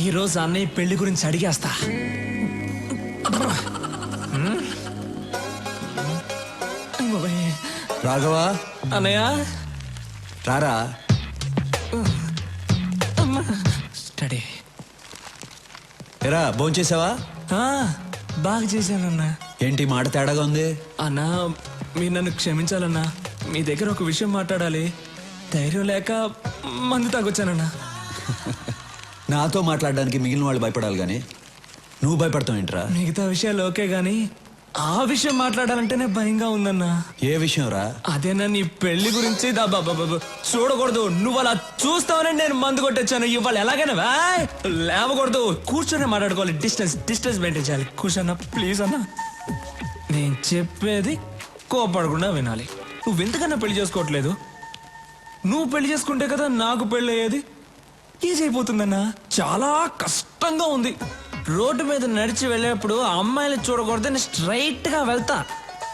ఈ రోజు అన్నయ్య పెళ్ళి గురించి అడిగేస్తా. రాఘవా? అన్నయ్య? రారా? స్టడీ. ఎరా భోంచేసావా బాగా చేశానన్నా ఏంటి మాట తేడాగా ఉంది? అన్నా మీరు నన్ను క్షమించాలన్నా. మీ దగ్గర ఒక విషయం మాట్లాడాలి. ధైర్యం లేక మందు తాగొచ్చానన్నా. నాతో మాట్లాడడానికి మిగిలిన వాళ్ళు భయపడాలి కానీ నువ్వు భయపడతావు ఏంట్రా? మిగతా విషయాలు ఓకే గాని ఆ విషయం మాట్లాడాలంటేనే భయంగా ఉందన్నా. ఏ విషయం రా అదేనా నీ పెళ్ళి గురించి. చూడకూడదు. నువ్వు అలా చూస్తావని నేను మందు కొట్టొచ్చాను. ఇవాళ ఎలాగైనా వాయ్, లేవకూడదు. కూర్చొని మాట్లాడుకోవాలి. డిస్టెన్స్ డిస్టెన్స్ మెయింటైన్ చేయాలి. కూర్చోన్నా ప్లీజ్ అన్నా. నేను చెప్పేది కోపడకుండా వినాలి. నువ్వు ఎందుకన్నా పెళ్ళి చేసుకోవట్లేదు? నువ్వు పెళ్ళి చేసుకుంటే కదా నాకు పెళ్ళి అయ్యేది ఈజీ అయిపోతుందన్నా చాలా కష్టంగా ఉంది. రోడ్డు మీద నడిచి వెళ్ళేప్పుడు ఆ అమ్మాయిని చూడకూడదని స్ట్రైట్గా వెళ్తా.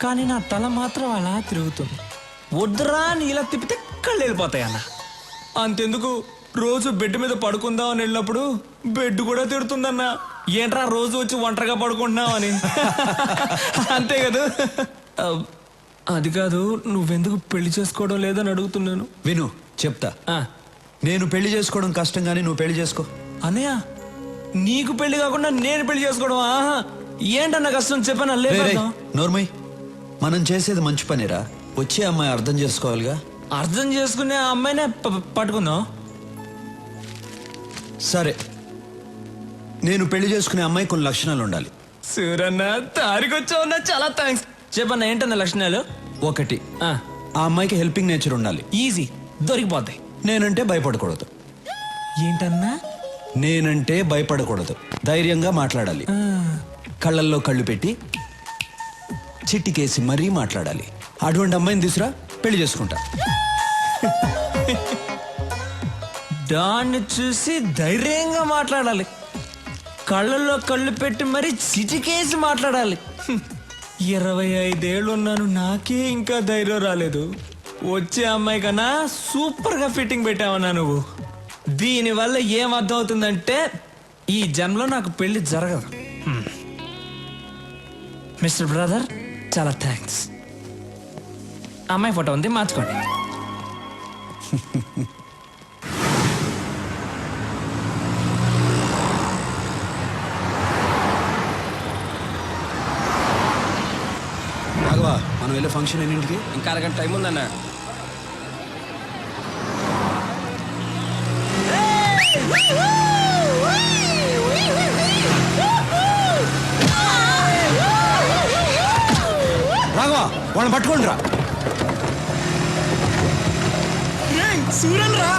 కానీ నా తల మాత్రం అలా తిరుగుతుంది. వద్దురా అని ఇలా తిప్పితే కళ్ళు వెళ్ళిపోతాయి అన్న అంతెందుకు? రోజు బెడ్ మీద పడుకుందాం అని వెళ్ళినప్పుడు బెడ్ కూడా తిడుతుందన్న ఏంట్రా రోజు వచ్చి ఒంటరిగా పడుకుంటున్నావు అని అంతే కదా? అది కాదు నువ్వెందుకు పెళ్ళి చేసుకోవడం లేదని అడుగుతున్నాను? విను చెప్తా. నేను పెళ్ళి చేసుకోవడం కష్టం కానీ నువ్వు పెళ్ళి చేసుకో. అన్నయ్య నీకు పెళ్ళి కాకుండా నేను పెళ్ళి చేసుకోవడం ఆహా ఏంటన్న కష్టం చెప్పాను నోర్మయ్ మనం చేసేది మంచి పనిరా? వచ్చే అమ్మాయి అర్థం చేసుకోవాలిగా? అర్థం చేసుకునే ఆ అమ్మాయినే ప- పట్టుకుందాం. సరే నేను పెళ్ళి చేసుకునే అమ్మాయి కొన్ని లక్షణాలు ఉండాలి. సూరన్న తారికొచ్చావున్నా చాలా థ్యాంక్స్ చెప్పన్న ఏంటన్న లక్షణాలు? ఒకటి ఆ, ఆ అమ్మాయికి హెల్పింగ్ నేచర్ ఉండాలి. ఈజీ దొరికిపోతాయి. నేనంటే భయపడకూడదు. ఏంటన్నా? నేనంటే భయపడకూడదు. ధైర్యంగా మాట్లాడాలి. కళ్ళల్లో కళ్ళు పెట్టి చిట్టికేసి మరీ మాట్లాడాలి. అటువంటి అమ్మాయిని తీసురా పెళ్ళి చేసుకుంటా. దాన్ని చూసి ధైర్యంగా మాట్లాడాలి. కళ్ళల్లో కళ్ళు పెట్టి మరి చిటికేసి మాట్లాడాలి. ఇరవై ఐదేళ్ళు ఉన్నాను నాకే ఇంకా ధైర్యం రాలేదు. వచ్చే అమ్మాయి కన్నా సూపర్గా ఫిట్టింగ్ పెట్టావన్నా నువ్వు. దీనివల్ల ఏం అర్థం అవుతుందంటే ఈ జన్మలో నాకు పెళ్ళి జరగదు. మిస్టర్ బ్రదర్ చాలా థ్యాంక్స్. అమ్మాయి ఫోటో ఉంది మార్చుకోండి. వెళ్ళే ఫంక్షన్ ఎన్నింటికి? ఇంకా అరగంట టైం ఉందన్న. రాఘవా వాళ్ళని పట్టుకోండి రా సూరన్ రా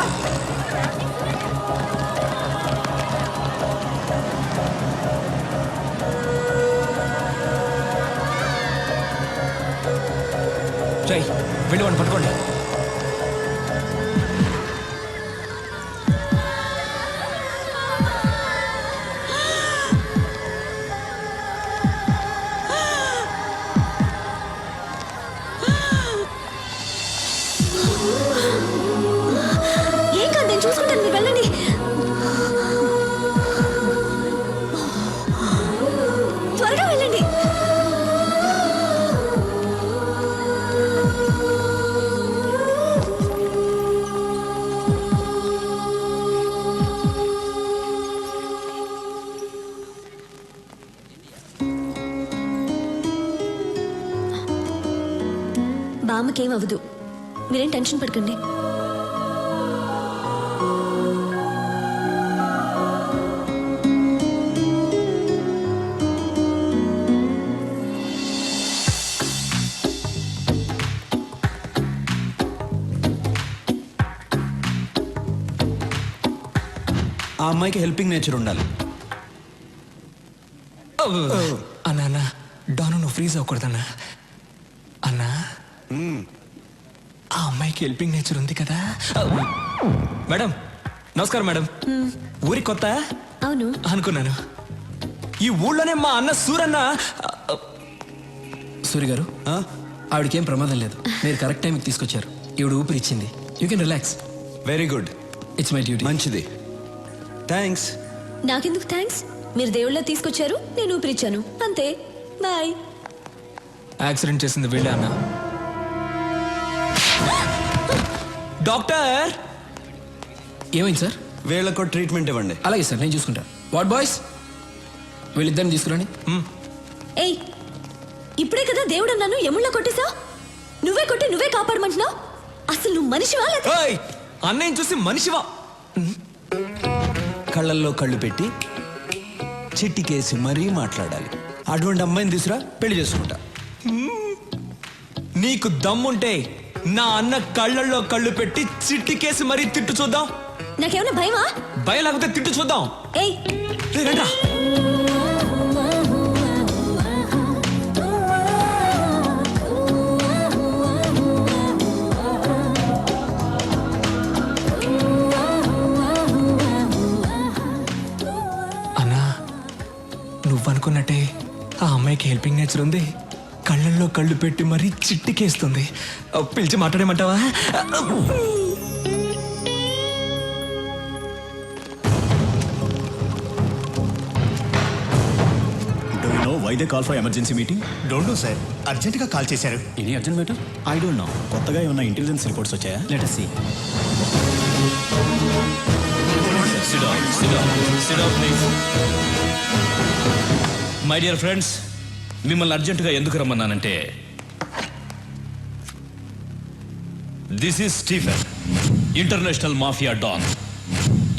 జై వెళ్ళి వాడిని పట్టుకోండి. బామ్మకేం అవ్వదు మీరేం టెన్షన్ పడకండి. ఆ అమ్మాయికి హెల్పింగ్ నేచర్ ఉండాలి. అన్నా అన్నా డాను నువ్వు ఫ్రీజ్ అవ్వకూడదన్నా అన్నా అమ్మాయికి హెల్పింగ్ నేచర్ ఉంది కదా. మేడం నమస్కారం మేడం. ఊరి కొత్త? అవును. అనుకున్నాను. ఈ ఊళ్ళోనే మా అన్న సూరన్న సూరి గారు ఆ? ఆవిడకేం ప్రమాదం లేదు. మీరు కరెక్ట్ టైంకి తీసుకొచ్చారు. ఈవిడ ఊపిరి ఇచ్చింది. You can relax very good it's my duty మంచిది. థ్యాంక్స్ నాకెందుకు థ్యాంక్స్ మీరు దేవుళ్ళ తీసుకొచ్చారు నేను ఊపిరిచ్చాను అంతే. బాయ్ యాక్సిడెంట్ చేసింది వీళ్ళే అన్న. డాక్టర్! ఏమైంది సార్? వీళ్ళకు ట్రీట్మెంట్ ఇవ్వండి. అలాగే సార్ నేను చూసుకుంటా. What boys? వీళ్ళిద్దరిని తీసుకురండి. ఏయ్ ఇప్పుడే కదా దేవుడు అన్నాను ఎముళ్ళ కొట్టేశా నువ్వే కొట్టి నువ్వే కాపాడమంటున్నావు? అసలు నువ్వు మనిషివా ఏయ్, అన్నయ్యని చూసి మనిషివా? కళ్ళల్లో కళ్ళు పెట్టి చిట్టికేసి మరీ మాట్లాడాలి. అటువంటి అమ్మాయిని తీసురా పెళ్ళి చేసుకుంటా. నీకు దమ్ముంటే నా అన్న కళ్ళల్లో కళ్ళు పెట్టి చిట్టికేసి మరీ తిట్టు చూద్దాం. నాకేమైనా భయమా? భయం లేకపోతే తిట్టు చూద్దాం. ఏయ్. రేయ్, రండ్రా. అన్నా నువ్వనుకున్నట్టే ఆ అమ్మాయికి హెల్పింగ్ నేచర్ ఉంది. కళ్ళల్లో కళ్ళు పెట్టి మరీ చిట్టికేస్తుంది. పిలిచి మాట్లాడేమంటావా? Why they call for emergency meeting don't know sir అర్జెంటుగా కాల్ చేశారు. Any urgent matter I don't know కొత్తగా ఏమైనా ఇంటెలిజెన్స్ రిపోర్ట్స్ వచ్చాయా? Let us see my dear friends మిమ్మల్ని అర్జెంటుగా ఎందుకు రమ్మన్నానంటే this is Stephen international mafia don.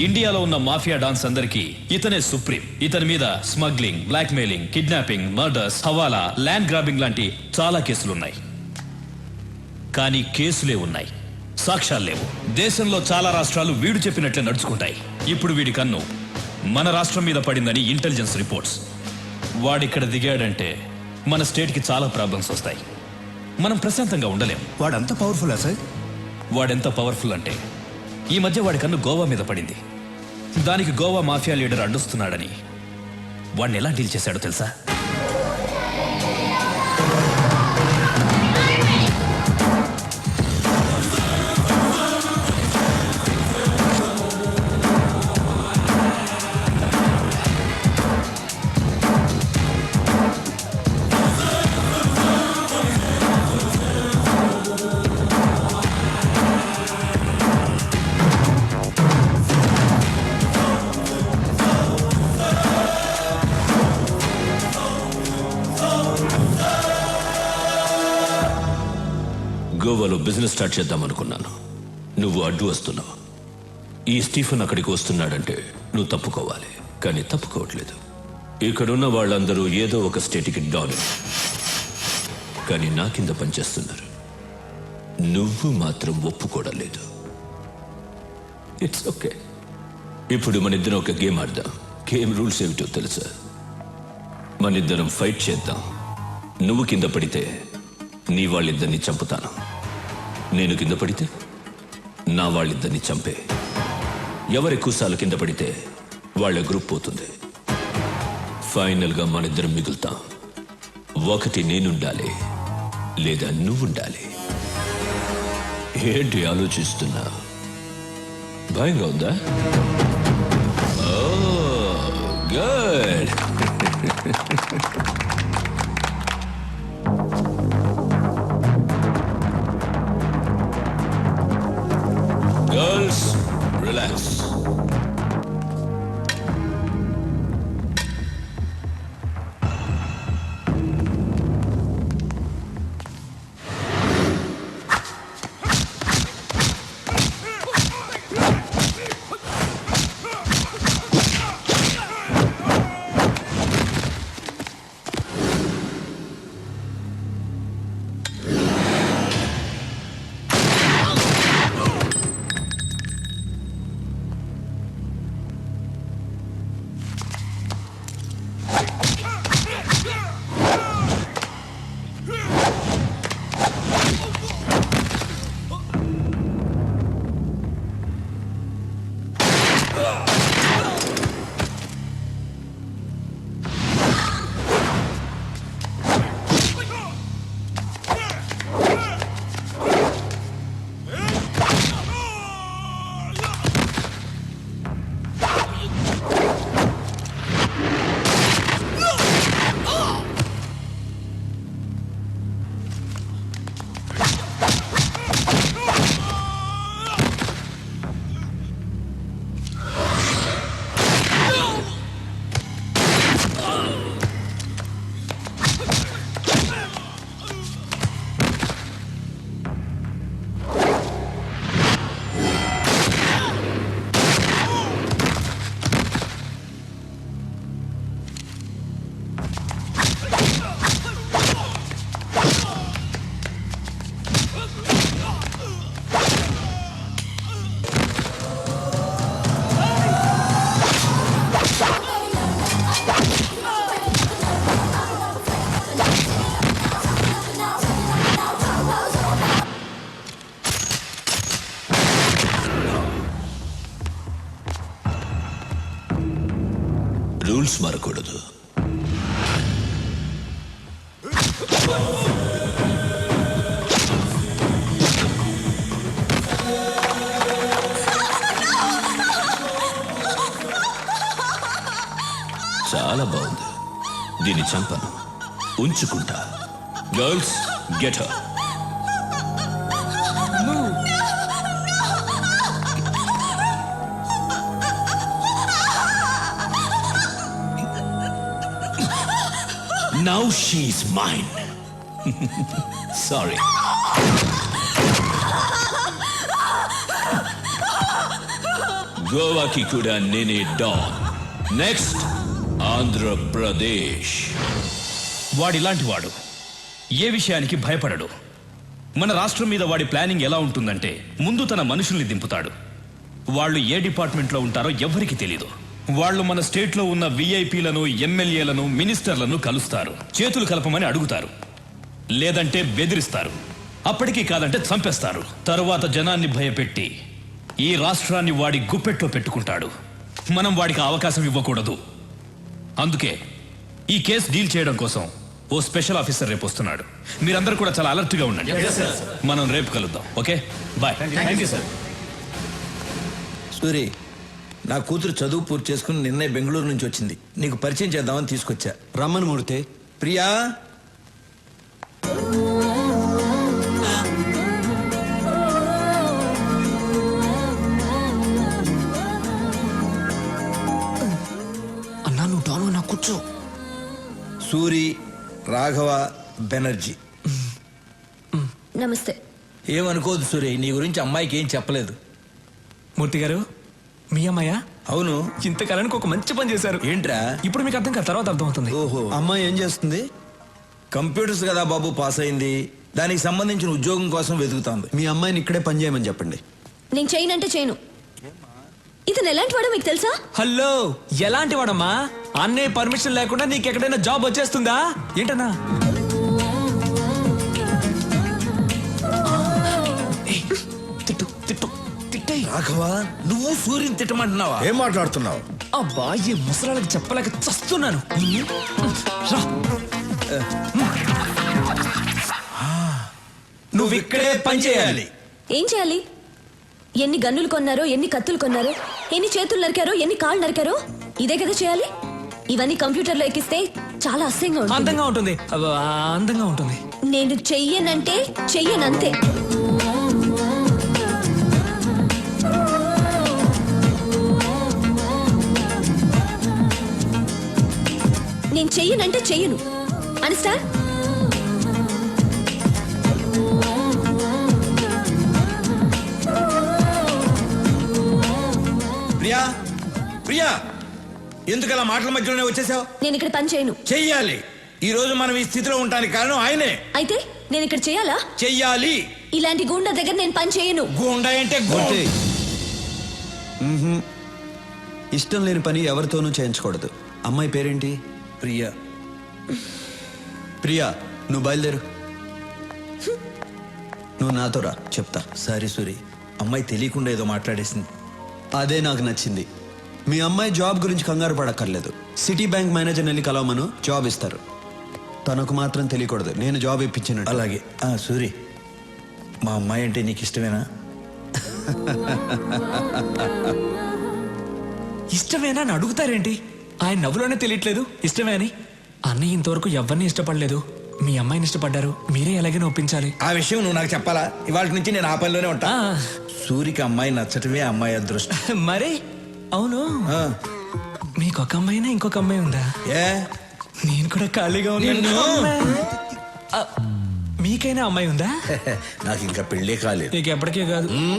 ఇండియాలో ఉన్న మాఫియా డాన్స్ అందరికీ ఇతనే సుప్రీం. ఇతని మీద smuggling blackmailing kidnapping murders hawala land grabbing లాంటి చాలా కేసులున్నాయి. కానీ కేసులే ఉన్నాయి. సాక్ష్యాలు లేవు. దేశంలో చాలా రాష్ట్రాలు వీడు చెప్పినట్లే నడుచుకుంటాయి. ఇప్పుడు వీడి కన్ను మన రాష్ట్రం మీద పడిందని ఇంటెలిజెన్స్ రిపోర్ట్స్. వాడిక్కడ దిగాడంటే మన స్టేట్కి చాలా ప్రాబ్లమ్స్ వస్తాయి. మనం ప్రశాంతంగా ఉండలేం. వాడంత పవర్ఫుల్లా సార్? వాడెంత పవర్ఫుల్ అంటే ఈ మధ్య వాడి కన్ను గోవా మీద పడింది. దానికి గోవా మాఫియా లీడర్ అడ్డుస్తున్నాడని వాడిని ఎలా డీల్ చేశాడో తెలుసా? బిజినెస్ స్టార్ట్ చేద్దాం అనుకున్నాను. నువ్వు అడ్డు వస్తున్నావు. ఈ స్టీఫన్ అక్కడికి వస్తున్నాడంటే నువ్వు తప్పుకోవాలి కానీ తప్పుకోవట్లేదు. ఇక్కడున్న వాళ్ళందరూ ఏదో ఒక స్టేట్కి డాన్ కానీ నా కింద పనిచేస్తున్నారు. నువ్వు మాత్రం ఒప్పుకోవడం లేదు. ఇట్స్ ఓకే ఇప్పుడు మన ఇద్దరం ఒక గేమ్ ఆడదాం. గేమ్ రూల్స్ ఏమిటో తెలుసా? మన ఇద్దరం ఫైట్ చేద్దాం. నువ్వు కింద పడితే నీ వాళ్ళిద్దరిని చంపుతాను. నేను కింద పడితే నా వాళ్ళిద్దరిని చంపే. ఎవరి కుసాలు కింద పడితే వాళ్ళ గ్రూప్ పోతుంది. ఫైనల్గా మనిద్దరం మిగులుతాం. ఒకటి నేనుండాలి లేదా నువ్వుండాలి. ఏంటి ఆలోచిస్తున్నా? భయంగా ఉందా? గుడ్. రిలాక్స్ చాలా బాగుంది. దీన్ని చంపను. ఉంచుకుంటా. Girls get now she's mine sorry గోవాకి కూడా నేనే డాన్ నెక్స్ట్ ఆంధ్రప్రదేశ్ వాడిలాంటి వాడు ఏ విషయానికి భయపడడు. మన రాష్ట్రం మీద వాడి ప్లానింగ్ ఎలా ఉంటుందంటే ముందు తన మనుషుల్ని దింపుతాడు. వాళ్ళు ఏ డిపార్ట్మెంట్లో ఉంటారో ఎవ్వరికి తెలీదు. వాళ్ళు మన స్టేట్లో ఉన్న విఐపీలను ఎమ్మెల్యేలను మినిస్టర్లను కలుస్తారు. చేతులు కలపమని అడుగుతారు. లేదంటే బెదిరిస్తారు. అప్పటికీ కాదంటే చంపేస్తారు. తరువాత జనాన్ని భయపెట్టి ఈ రాష్ట్రాన్ని వాడి గుప్పెట్లో పెట్టుకుంటాడు. మనం వాడికి అవకాశం ఇవ్వకూడదు. అందుకే ఈ కేసు డీల్ చేయడం కోసం ఓ స్పెషల్ ఆఫీసర్ రేపు వస్తున్నాడు. మీరందరూ కూడా చాలా అలర్ట్గా ఉండండి మనం రేపు కలుద్దాం. ఓకే? బాయ్. సూరి నా కూతురు చదువు పూర్తి చేసుకుని నిన్నే బెంగళూరు నుంచి వచ్చింది. నీకు పరిచయం చేద్దామని తీసుకొచ్చా. రమ్మని మూర్తి. ప్రియా! అన్నా నువ్వు డాను నా కూర్చో. సూరి రాఘవ బెనర్జీ. నమస్తే. ఏమనుకోదు సూరి నీ గురించి అమ్మాయికి ఏం చెప్పలేదు. మూర్తి గారు మీ అమ్మాయ? అవును. ఇంతకాలానికి ఒక మంచి పని చేశారు. ఏంట్రా? ఇప్పుడు మీకు అర్థం కాదు తర్వాత అర్థం అవుతుంది ఓహో. అమ్మాయి ఏం చేస్తుంది? కంప్యూటర్స్ కదా బాబు పాస్ అయింది. దానికి సంబంధించిన ఉద్యోగం కోసం వెతుకుతోంది. మీ అమ్మాయిని ఇక్కడే పని చేయమని చెప్పండి. నేను చేయనంటే చేయను. ఇతను ఎలాంటి వాడో మీకు తెలుసా? హలో ఎలాంటి వాడమ్మా? అన్నయ్య పర్మిషన్ లేకుండా నీకు ఎక్కడైనా జాబ్ వచ్చేస్తుందా? ఏంటన్నా? రాఘవ నువ్వు సూర్యుని తిట్టమంటున్నావా? ఏం మాట్లాడుతున్నావు? అబ్బా ఈ ముసలాళ్ళకి చెప్పలేక చస్తున్నాను. రా. నువ్వు ఇక్కడే పని చేయాలి. ఏం చేయాలి? ఎన్ని గన్నులు కొన్నారో ఎన్ని కత్తులు కొన్నారో ఎన్ని చేతులు నరికారో ఎన్ని కాళ్ళు నరికారో ఇదే కదా చేయాలి? ఇవన్నీ కంప్యూటర్లో ఎక్కిస్తే చాలా అసహ్యంగా ఉంటుంది. అందంగా ఉంటుంది. అబ్బా, అందంగా ఉంటుంది. నేను చెయ్యనంటే చెయ్యనంతే. నేను చెయ్యనంటే చెయ్యను. అండర్స్టాండ్ ప్రియా ప్రియా ఎందుకు అలా మాటల మధ్యలోనే వచ్చేసావు? నేను ఇక్కడ పని చేయను. చెయ్యాలి. ఈ రోజు మనం ఈ స్థితిలో ఉండడానికి కారణం ఆయనే. అయితే నేను ఇక్కడ చేయాలా? చెయ్యాలి. ఇలాంటి గూండా దగ్గర నేను పని చేయను. గుండా అంటే మ్మ్హ్మ్. ఇష్టం లేని పని ఎవరితోనూ చేయించకూడదు. అమ్మాయి పేరేంటి? ప్రియా. ప్రియా నువ్వు బయలుదేరు. నువ్వు నాతో రా చెప్తా. సారీ సూరి. అమ్మాయి తెలియకుండా ఏదో మాట్లాడేసింది. అదే నాకు నచ్చింది. మీ అమ్మాయి జాబ్ గురించి కంగారు పడక్కర్లేదు. సిటీ బ్యాంక్ మేనేజర్ వెళ్ళి కలవమను జాబ్ ఇస్తారు. తనకు మాత్రం తెలియకూడదు. నేను జాబ్ ఇప్పించిన అలాగే. ఆ సూరి. మా అమ్మాయి అంటే నీకు ఇష్టమేనా? ఇష్టమేనా అని అడుగుతారేంటి? ఆయన నవ్వులోనే తెలియట్లేదు. ఇష్టమే అని. అన్నయ్య ఇంతవరకు ఎవరిని ఇష్టపడలేదు. మీ అమ్మాయిని ఇష్టపడ్డారు. మీరే ఎలాగైనా ఒప్పించాలి. ఆ విషయం నువ్వు నాకు చెప్పాలా? ఇవాళ నుంచి నేను ఆ పనిలోనే ఉంటా. సూరికి అమ్మాయి నచ్చటమే అమ్మాయి అదృష్టం. మరి? అవును. మీకు ఒక అమ్మాయినా ఇంకొక అమ్మాయి ఉందా? ఏ? నేను కూడా ఖాళీగా ఉన్నాను. మీకైనా అమ్మాయి ఉందా? నాకు ఇంకా పెళ్ళే కాలేదు. నీకు ఎప్పటికీ కాదు